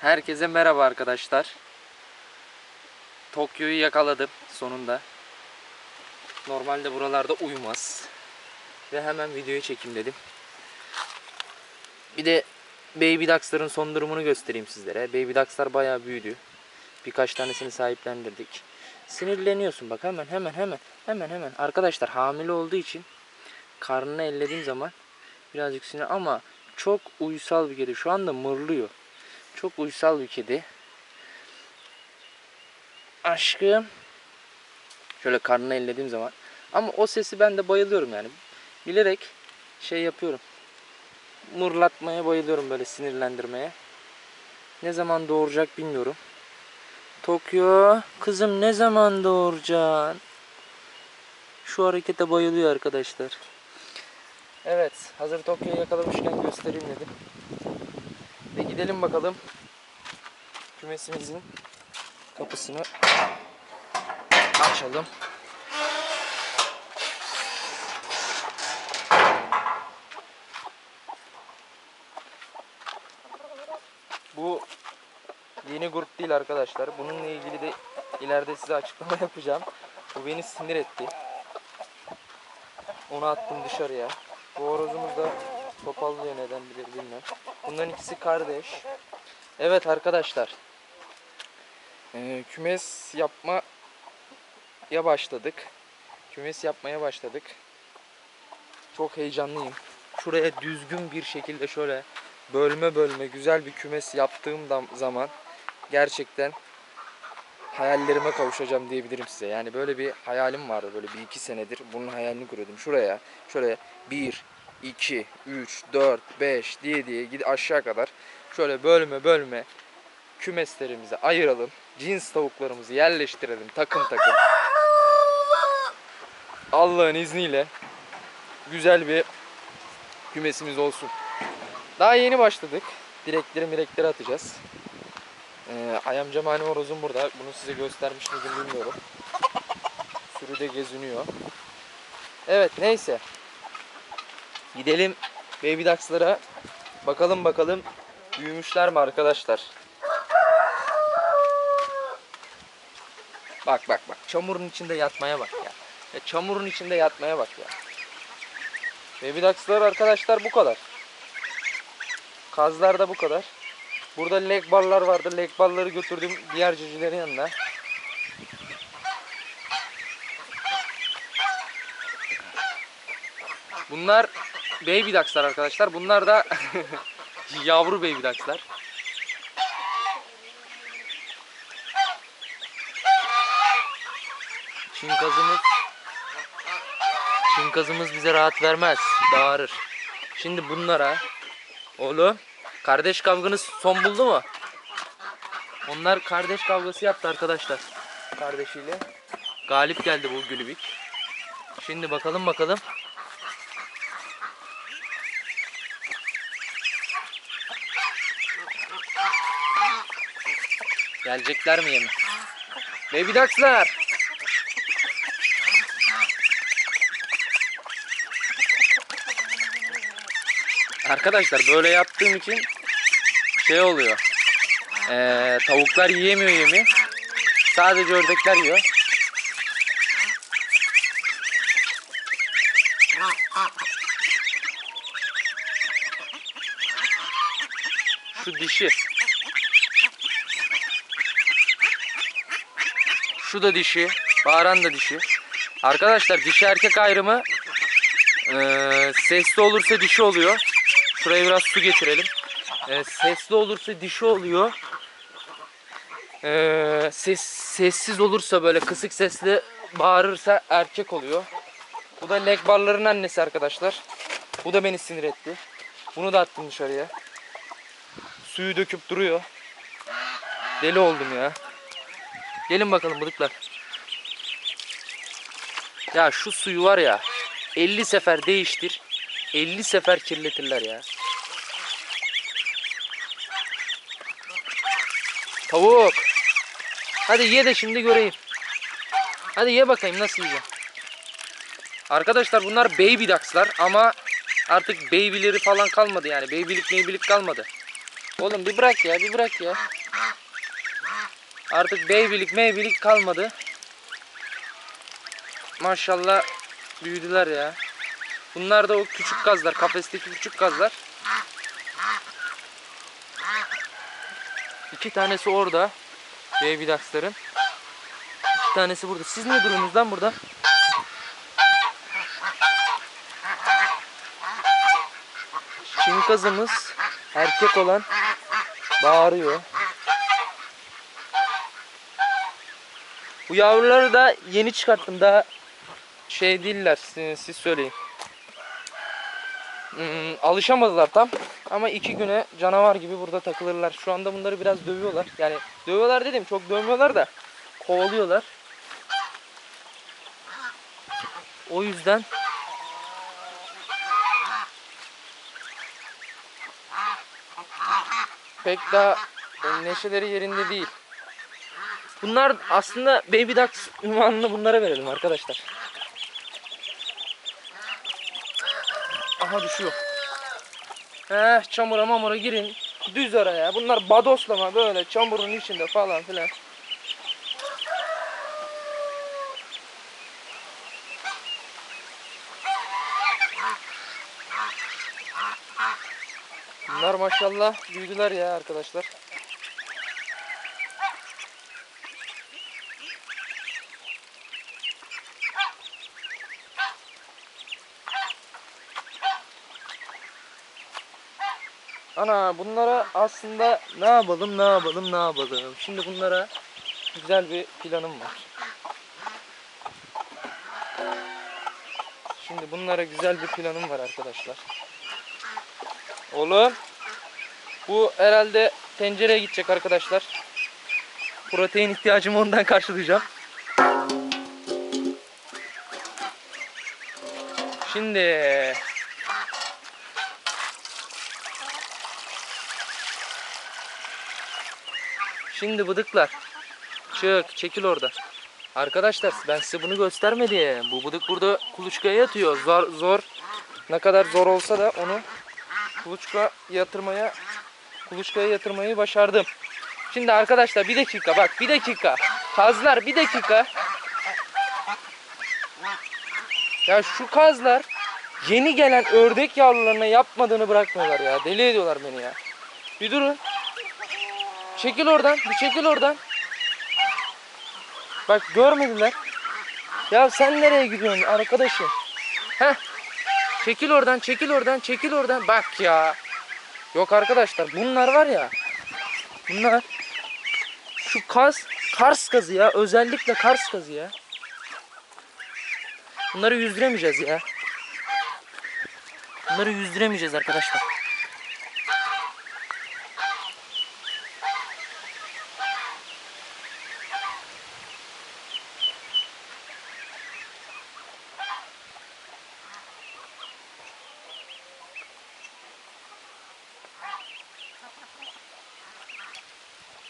Herkese merhaba arkadaşlar. Tokyo'yu yakaladım sonunda. Normalde buralarda uyumaz. Ve hemen videoyu çekeyim dedim. Bir de Baby Ducks'ların son durumunu göstereyim sizlere. Baby Ducks'lar bayağı büyüdü. Birkaç tanesini sahiplendirdik. Sinirleniyorsun bak hemen hemen hemen hemen hemen. Arkadaşlar hamile olduğu için karnını ellediğim zaman birazcık sinir ama çok uysal bir kedi. Şu anda mırlıyor. Çok uysal bir kedi. Aşkım. Şöyle karnını ellediğim zaman. Ama o sesi ben de bayılıyorum yani. Bilerek şey yapıyorum. Mırlatmaya bayılıyorum böyle sinirlendirmeye. Ne zaman doğuracak bilmiyorum. Tokyo kızım ne zaman doğuracaksın? Şu harekete bayılıyor arkadaşlar. Evet hazır Tokyo'yu yakalamışken göstereyim dedim. Gidelim bakalım kümesimizin kapısını açalım. Bu yeni grup değil arkadaşlar. Bununla ilgili de ileride size açıklama yapacağım. Bu beni sinir etti. Onu attım dışarıya. Bu horozumuz da topallıyor neden bilir bilmem. Bunların ikisi kardeş. Evet arkadaşlar. Ee, kümes yapmaya başladık. Kümes yapmaya başladık. Çok heyecanlıyım. Şuraya düzgün bir şekilde şöyle bölme bölme güzel bir kümes yaptığım zaman gerçekten hayallerime kavuşacağım diyebilirim size. Yani böyle bir hayalim vardı böyle bir iki senedir. Bunun hayalini kuruyordum. Şuraya şöyle 1, 2, 3, 4, 5 diye diye gid aşağı kadar şöyle bölme bölme kümeslerimizi ayıralım. Cins tavuklarımızı yerleştirelim takım takım. Allah'ın izniyle güzel bir kümesimiz olsun. Daha yeni başladık. Direkleri mirekleri atacağız. Ee, Ayam Cemani Horoz'um burada. Bunu size göstermiş miydim bilmiyorum. Sürüde geziniyor. Evet neyse. Gidelim Baby Ducks'lara. Bakalım bakalım büyümüşler mi arkadaşlar. Bak bak bak. Çamurun içinde yatmaya bak ya. ya çamurun içinde yatmaya bak ya. Baby Ducks'lar arkadaşlar bu kadar. Kazlar da bu kadar. Burada leg barlar vardı. Leg barları götürdüm diğer cücülerin yanına. Bunlar baby ducks'lar arkadaşlar. Bunlar da yavru baby ducks'lar. Çin kazımız Çin kazımız bize rahat vermez. Bağırır. Şimdi bunlara oğlum kardeş kavganız son buldu mu? Onlar kardeş kavgası yaptı arkadaşlar. Kardeşiyle. Galip geldi bu gülübük. Şimdi bakalım bakalım. Gelecekler mi yeme? Baby ducks'lar. Arkadaşlar böyle yaptığım için şey oluyor. Ee, tavuklar yiyemiyor yemi. Sadece ördekler yiyor. Şu dişi. Şu da dişi. Bağıran da dişi. Arkadaşlar dişi erkek ayrımı ee, sesli olursa dişi oluyor. Şuraya biraz su getirelim. Ee, sesli olursa dişi oluyor. Ee, ses, sessiz olursa böyle kısık sesli bağırırsa erkek oluyor. Bu da leg barların annesi arkadaşlar. Bu da beni sinir etti. Bunu da attım dışarıya. Suyu döküp duruyor. Deli oldum ya. Gelin bakalım bıdıklar. Ya şu suyu var ya 50 sefer değiştir. 50 sefer kirletirler ya. Tavuk. Hadi ye de şimdi göreyim. Hadi ye bakayım nasıl yiyeceksin. Arkadaşlar bunlar baby ducks'lar ama artık baby'leri falan kalmadı yani. Baby'lik baby'lik kalmadı. Oğlum bir bırak ya bir bırak ya. Artık beybilik meybilik kalmadı. Maşallah büyüdüler ya. Bunlar da o küçük gazlar. Kafesteki küçük gazlar. İki tanesi orada. Baby ducks'ların. İki tanesi burada. Siz ne durumunuz lan burada? Çin kazımız erkek olan bağırıyor. Bu yavruları da yeni çıkarttım. Daha şey değiller. Siz, siz söyleyin. Hmm, alışamadılar tam. Ama iki güne canavar gibi burada takılırlar. Şu anda bunları biraz dövüyorlar. Yani dövüyorlar dedim çok dövmüyorlar da kovalıyorlar. O yüzden pek daha neşeleri yerinde değil. Bunlar aslında Baby Ducks ünvanını bunlara verelim arkadaşlar. Aha düşüyor. Heh çamura mamura girin. Düz araya. Bunlar badoslama böyle çamurun içinde falan filan. Bunlar maşallah büyüdüler ya arkadaşlar. Ana bunlara aslında ne yapalım ne yapalım ne yapalım. Şimdi bunlara güzel bir planım var. Şimdi bunlara güzel bir planım var arkadaşlar. Oğlum bu herhalde tencereye gidecek arkadaşlar. Protein ihtiyacımı ondan karşılayacağım. Şimdi Şimdi bıdıklar. Çık, çekil orada. Arkadaşlar ben size bunu göstermedim. Bu bıdık burada kuluçkaya yatıyor. Zor, zor. Ne kadar zor olsa da onu kuluçka yatırmaya kuluçkaya yatırmayı başardım. Şimdi arkadaşlar bir dakika bak bir dakika. Kazlar bir dakika. Ya şu kazlar yeni gelen ördek yavrularına yapmadığını bırakmıyorlar ya. Deli ediyorlar beni ya. Bir durun. Çekil oradan. Bir çekil oradan. Bak görmediler. Ya sen nereye gidiyorsun arkadaşım? Heh. Çekil oradan, çekil oradan, çekil oradan. Bak ya. Yok arkadaşlar bunlar var ya. Bunlar şu kaz, Kars kazı ya. Özellikle Kars kazı ya. Bunları yüzdüremeyeceğiz ya. Bunları yüzdüremeyeceğiz arkadaşlar.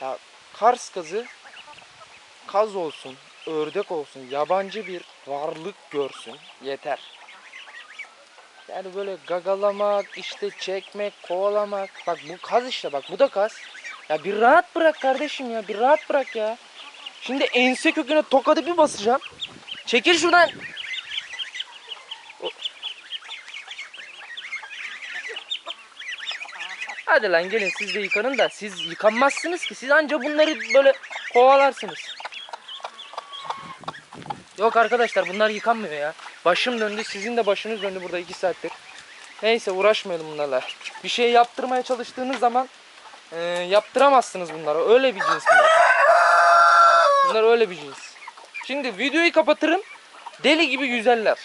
Ya Kars kazı kaz olsun, ördek olsun, yabancı bir varlık görsün yeter. Yani böyle gagalamak, işte çekmek, kovalamak. Bak bu kaz işte bak bu da kaz. Ya bir rahat bırak kardeşim ya bir rahat bırak ya. Şimdi ense köküne tokadı bir basacağım. Çekil şuradan. Hadi lan gelin siz de yıkanın da siz yıkanmazsınız ki. Siz anca bunları böyle kovalarsınız. Yok arkadaşlar bunlar yıkanmıyor ya. Başım döndü sizin de başınız döndü burada iki saattir. Neyse uğraşmayalım bunlarla. Bir şey yaptırmaya çalıştığınız zaman e, yaptıramazsınız bunlara. Öyle bir cins bunlar. Bunlar öyle bir cins. Şimdi videoyu kapatırım. Deli gibi güzeller.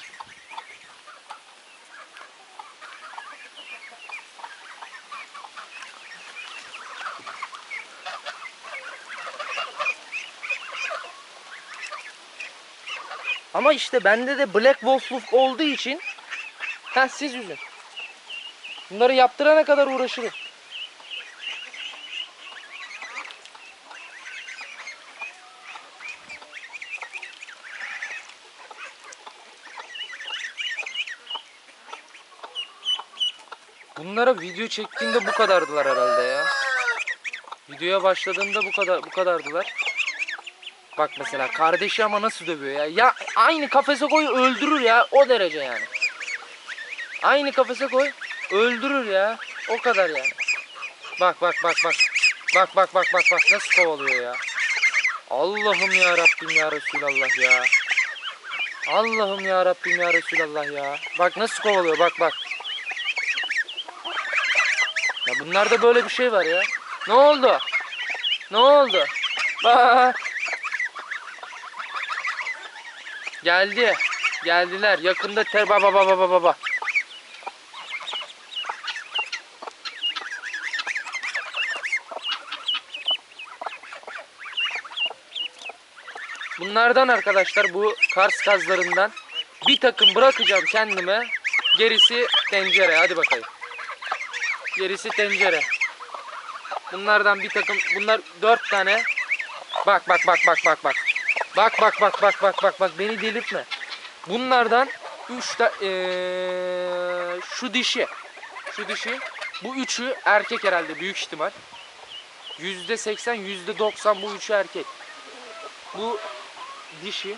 Ama işte bende de Black Wolf'luk olduğu için ha siz yüzün. Bunları yaptırana kadar uğraşırım. Bunlara video çektiğimde bu kadardılar herhalde ya. Videoya başladığımda bu kadar bu kadardılar. Bak mesela kardeşi ama nasıl dövüyor ya. Ya aynı kafese koy öldürür ya o derece yani. Aynı kafese koy öldürür ya. O kadar yani. Bak bak bak bak. Bak bak bak bak bak nasıl kovalıyor ya. Allah'ım ya Rabbim ya Resulallah ya. Allah'ım ya Rabbim ya Resulallah ya. Bak nasıl kovalıyor bak bak. Ya bunlarda böyle bir şey var ya. Ne oldu? Ne oldu? Bak. Geldi. Geldiler. Yakında ter baba baba baba baba. Bunlardan arkadaşlar bu Kars kazlarından bir takım bırakacağım kendime. Gerisi tencere. Hadi bakayım. Gerisi tencere. Bunlardan bir takım bunlar dört tane. Bak bak bak bak bak bak. Bak bak bak bak bak bak bak beni delirtme. Bunlardan üç ta eee, şu dişi. Şu dişi. Bu üçü erkek herhalde büyük ihtimal. Yüzde seksen, yüzde doksan bu üçü erkek. Bu dişi.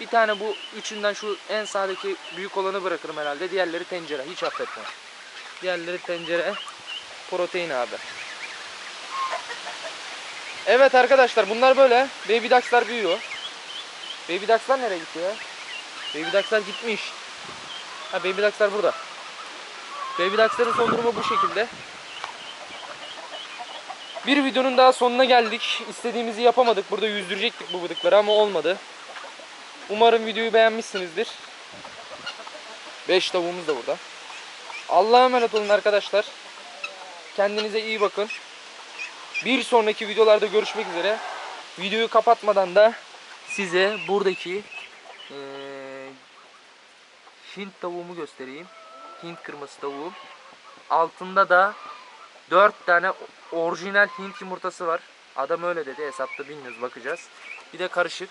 Bir tane bu üçünden şu en sağdaki büyük olanı bırakırım herhalde. Diğerleri tencere. Hiç affetmem. Diğerleri tencere. Protein abi. Evet arkadaşlar bunlar böyle. Baby ducks'lar büyüyor. Baby ducks'lar nereye gitti ya? Baby ducks'lar gitmiş. Ha baby ducks'lar burada. Baby ducks'ların son durumu bu şekilde. Bir videonun daha sonuna geldik. İstediğimizi yapamadık. Burada yüzdürecektik bu bıdıkları ama olmadı. Umarım videoyu beğenmişsinizdir. 5 tavuğumuz da burada. Allah'a emanet olun arkadaşlar. Kendinize iyi bakın. Bir sonraki videolarda görüşmek üzere. Videoyu kapatmadan da size buradaki eee, Hint tavuğumu göstereyim. Hint kırması tavuğum. Altında da 4 tane orijinal Hint yumurtası var. Adam öyle dedi. Hesapta bilmiyoruz bakacağız. Bir de karışık.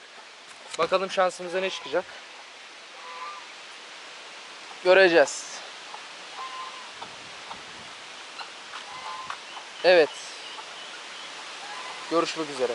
Bakalım şansımıza ne çıkacak. Göreceğiz. Evet. Görüşmek üzere.